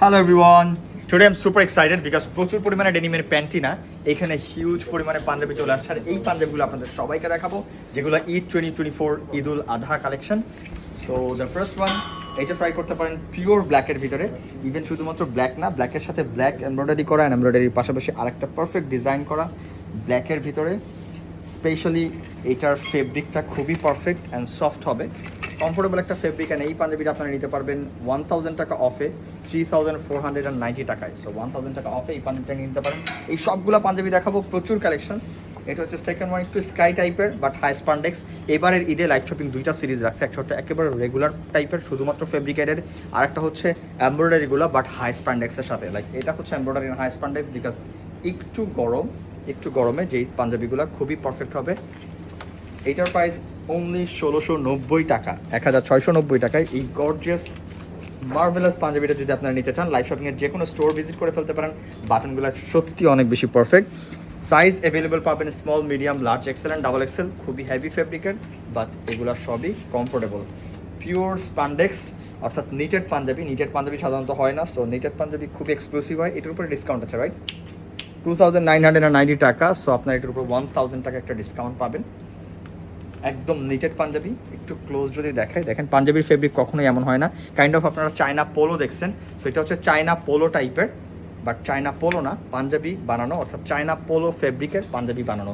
Hello everyone today I am super excited because প্রচুর পরিমাণে ডেনিমের panty না, এখানে হিউজ পরিমাণে পাঞ্জাবি চলে আসছে। আর এই পাঞ্জাবিগুলো আপনাদের সবাইকে দেখাবো, যেগুলো Eid twenty twenty four Eid ul Adha collection so the first one এইটা ট্রাই করতে পারেন পিওর ব্ল্যাকের ভিতরে। ইভেন শুধুমাত্র ব্ল্যাক না ব্ল্যাকের সাথে ব্ল্যাক এমব্রয়ডারি করা এমব্রয়ডারির পাশাপাশি আরেকটা পারফেক্ট ডিজাইন করা ব্ল্যাকের ভিতরে। স্পেশালি এইটার ফেব্রিকটা খুবই পারফেক্ট অ্যান্ড সফট হবে। কমফোর্টেবল একটা ফেব্রিক অ্যান্ড এই পাঞ্জাবিটা আপনারা নিতে পারবেন ওয়ান থাউজেন্ড টাকা অফে three thousand four hundred and ninety টাকায়। সো ওয়ান থাউজেন্ড টাকা অফে এই পাঞ্জাবিটা নিতে পারেন। এই সবগুলো পাঞ্জাবি দেখাবো, প্রচুর কালেকশন এটা হচ্ছে সেকেন্ড ওয়ান একটু স্কাই টাইপের বাট হাই স্পান্ডেক্স এবারের ঈদে লাইভ শপিং দুইটা সিরিজ রাখছে, একটা হচ্ছে একেবারে রেগুলার টাইপের শুধুমাত্র ফেব্রিকেটেড আর একটা হচ্ছে এমব্রয়ডারিগুলো বাট হাই স্পান্ডেক্সের সাথে। লাইক এটা হচ্ছে এমব্রয়ডারি হাই স্পান্ডেক্স বিকজ একটু গরম একটু গরমে, যেই পাঞ্জাবিগুলো খুবই পারফেক্ট হবে। এইটার প্রাইস অনলি ষোলোশো নব্বই টাকা এক হাজার ছয়শো নব্বই টাকায়। এই গর্জিয়াস মার্ভেলাস পাঞ্জাবিটা যদি আপনারা নিতে চান লাইভ শপিংয়ের যে কোনো স্টোর ভিজিট করে ফেলতে পারেন, বাটনগুলো সত্যি অনেক বেশি পারফেক্ট সাইজ অ্যাভেলেবেল পাবেন small medium large XL and double XL খুবই হেভি ফেব্রিকের বাট এগুলো সবই কমফোর্টেবল পিওর স্পান্ডেক্স অর্থাৎ নিটেড পাঞ্জাবি নিটেড পাঞ্জাবি সাধারণত হয় না সো নিটেড পাঞ্জাবি খুব এক্সক্লুসিভ হয়, এটার উপরে ডিসকাউন্ট আছে right two thousand nine hundred ninety টাকা সো আপনার এটার উপর ওয়ান থাউজেন্ড টাকা একটা ডিসকাউন্ট পাবেন। একদম নিটেড পাঞ্জাবি, একটু ক্লোজ যদি দেখাই, দেখেন পাঞ্জাবির ফেব্রিক কখনোই এমন হয় না। কাইন্ড অফ আপনারা চায়না পোলো দেখছেন সো এটা হচ্ছে চায়না পোলো টাইপের বাট চায়না পোলো না, পাঞ্জাবি বানানো, অর্থাৎ চায়না পোলো ফেব্রিকের পাঞ্জাবি বানানো।